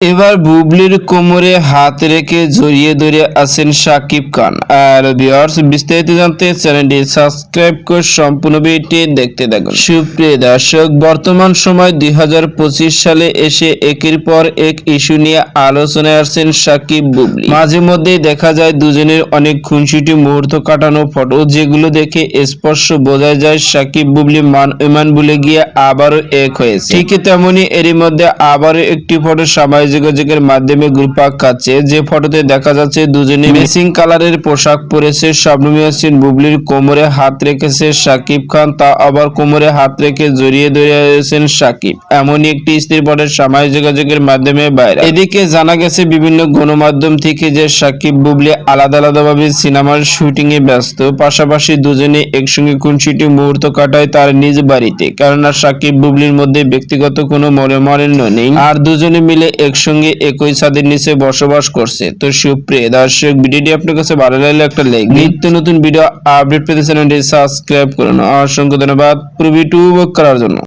এবার বুবলির কোমরে হাত রেখে জড়িয়ে ধরে আছেন সাকিব খান। আর ভিউয়ার্স বিস্তারিত জানতে চ্যানেলটি সাবস্ক্রাইব করে সম্পূর্ণ ভিডিওটি দেখতে থাকুন। সুপ্রিয় দর্শক, বর্তমান সময় দুই হাজার পঁচিশ সালে এসে একের পর এক ইস্যু নিয়ে আলোচনায় আসছেন সাকিব বুবলি। মাঝে মধ্যেই দেখা যায় দুজনের অনেক খুনসুটি মুহূর্ত কাটানো ফটো, যেগুলো দেখে স্পষ্ট বোঝা যায় সাকিব বুবলি মান ইমান ভুলে গিয়ে আবারও এক হয়েছে। ঠিক তেমনি এরই মধ্যে আবারও একটি ফটো সামাজিক যোগাযোগের মাধ্যমে গ্রুপাক খাচ্ছে। যে ফটোতে দেখা যাচ্ছে দুজনে মেসিং কালারের পোশাক পরেছে। ইয়াসিন বুবলির কোমরে হাত রেখেছে সাকিব খান, তা আবার কোমরে হাত রেখে জড়িয়ে ধরেছেন সাকিব। এমনই একটি স্ত্রী পটের সামাজিক যোগাযোগের মাধ্যমে বাইরে এদিকে জানা গেছে, বিভিন্ন গণমাধ্যম থেকে যে সাকিব বুবলি আলাদা আলাদাভাবে সিনেমার শুটিং এ ব্যস্ত, পাশাপাশি দুজনে একসঙ্গে খুনসুটি মুহূর্ত কাটায় তার নিজ বাড়িতে। কেননা সাকিব বুবলির মধ্যে ব্যক্তিগত কোনো মনে মনোমালিন্য নেই। আর দুজনে মিলে একসঙ্গে একই ছাদের নিচে বসবাস করছে। তো সুপ্রিয় দর্শক, ভিডিওটি আপনার কাছে ভালো লাগলে একটা লাইক নিত্য নতুন ভিডিও আপডেট পেতে চ্যানেলটি সাবস্ক্রাইব করুন। অসংখ্য ধন্যবাদ। পুরো ভিডিও করার জন্য।